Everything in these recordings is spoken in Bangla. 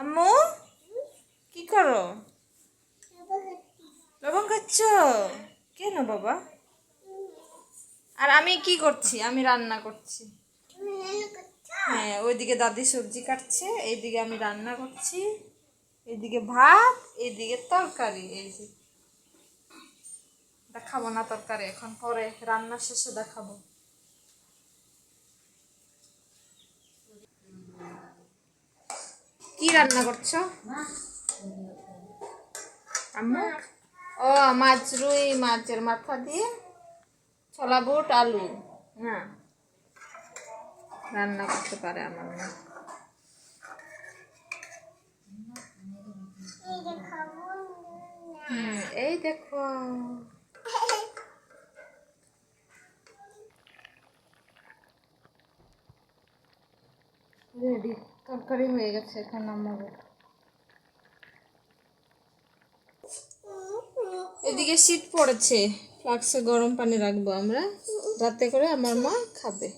আম্মু? কি করো? লবণ খাচ্ছ? কেন বাবা? আর আমি কি করছি? আমি রান্না করছি। হ্যাঁ ওইদিকে দাদি সবজি কাটছে, এইদিকে আমি রান্না করছি। এইদিকে ভাত, এইদিকে তরকারি, এই যে। দেখাবো না তরকারি, এখন পরে রান্না শেষে দেখাবো। কি রান্না করছ? ও, মাছ, রুই মাছের মাথা দিয়ে ছোলা, বুট, আলু। হ্যাঁ। রান্না করতে পারে আমার মা। এই দেখো। রেডি তরকারি হয়ে গেছে, এখন নামাবো। এদিকে শীত পড়েছে, ফ্লাক্সে গরম পানি রাখব আমরা রাতে করে আমার মা খাবে।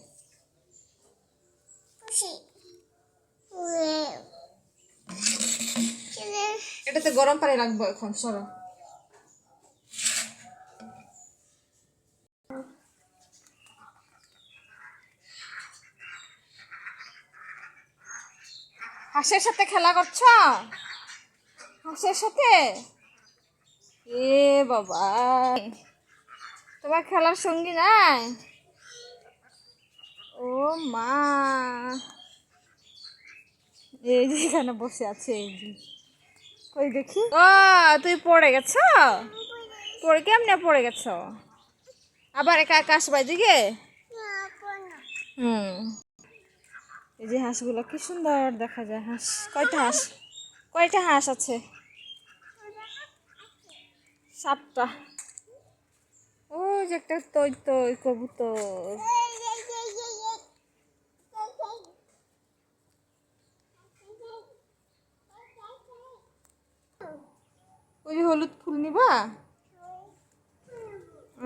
এটাতে গরম পানি রাখব এখন, সরো। হাঁসের সাথে খেলা করছ? হাঁসের সাথে? এ বাবা। তোমার খেলার সঙ্গী নাই? ও মা। এই যে এখানে বসে আছে এই যে। কই দেখি? ও তুই পড়ে গেছ? পড়ে কেমনে পড়ে গেছ? আবার একা একা আসবা দিকে হুম। এই যে হাঁসগুলো কি সুন্দর দেখা যায়, হাঁস। কয়টা হাঁস? কয়টা হাঁস আছে? সাতটা। ও যে একটা তৈ তৈ কবুতর। ওই যে হলুদ ফুল নিবা?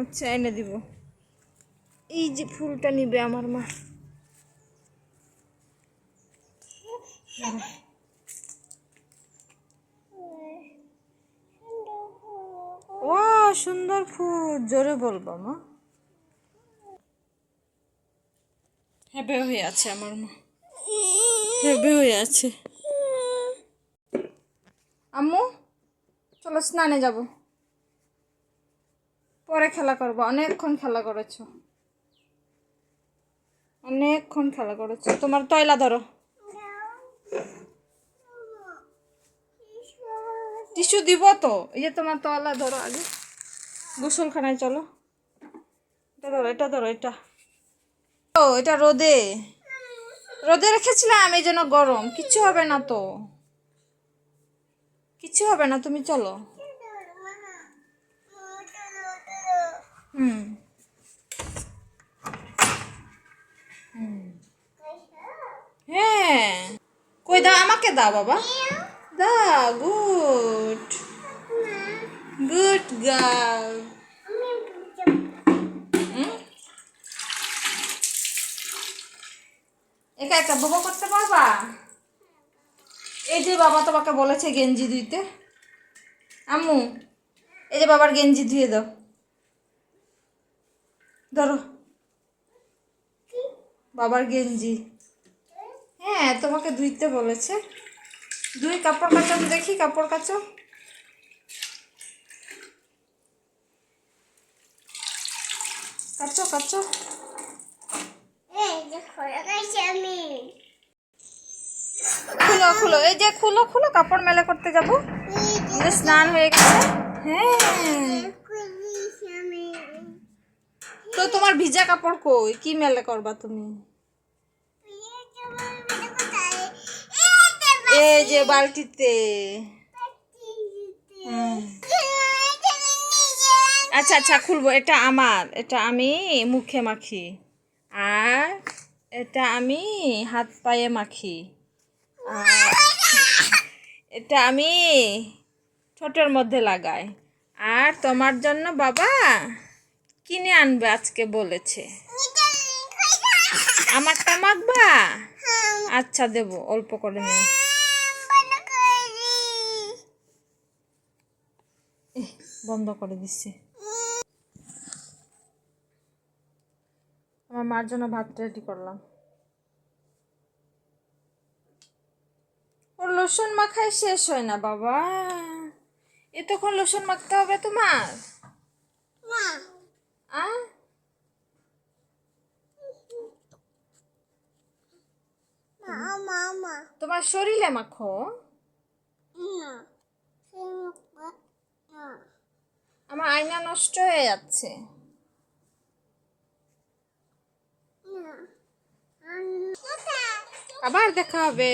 আচ্ছা এনে দিব। এই যে ফুলটা নিবে আমার মা। ও সুন্দর ফুল। জোরে বলব, মা। হেবে হয়ে আছে আমার, মা। হেবে হয়ে আছে। আম্মু, চলো স্নানে যাব। পরে খেলা করব। অনেকক্ষণ খেলা করেছ। অনেকক্ষণ খেলা করেছ। তোমার তয়লা ধরো। টিস্যু দিব তো। এই যে তোমার তলা ধরো আগে। গোসলখানায় চলো। এটা ধরো এটা ধরো, এটা। ও, এটা রোদে। রোদে রেখেছিলাম, এই জন্য গরম। কিছু হবে না তো। কিছু হবে না, তুমি চলো। হুম হুম। হ্যাঁ কই দাও, আমাকে দাও বাবা। দাও, গুড। Good girl. একা একা বোবা করতে পারবা? এই যে বাবা তোমাকে বলেছে গেঞ্জি ধুইতে। আম্মু, এই যে বাবার গেঞ্জি ধুয়ে দাও। ধরো। বাবার গেঞ্জি। হ্যাঁ তোমাকে ধুইতে বলেছে। দুই কাপড় কাচো দেখি কাপড় কাচো কাচো কাচো খুলো খুলো এই যে খুলো খুলো কাপড় মেলে করতে যাব। স্নান হয়ে গেছে। হ্যাঁ। তো তোমার ভিজা কাপড় কই? কি মেলে করবা তুমি? এই যে বালতিতে। আচ্ছা আচ্ছা খুলবো। এটা আমার এটা আমি মুখে মাখি। আর এটা আমি হাত পায়ে মাখি। আর এটা আমি ঠোঁটের মধ্যে লাগাই। আর তোমার জন্য বাবা কিনে আনবে আজকে বলেছে। আমারটা মাখবা? আচ্ছা দেবো অল্প করে নিয়ে। বন্ধ করে দিচ্ছে। আমার মার জন্য ভাত রেডি করলাম। ওর লোশন মাখাই শেষ হয় না বাবা। এতক্ষণ লোশন মাখতে হবে তোমার? তোমার শরীরে মাখো আমার আয়না নষ্ট হয়ে যাচ্ছে। আবার দেখা হবে।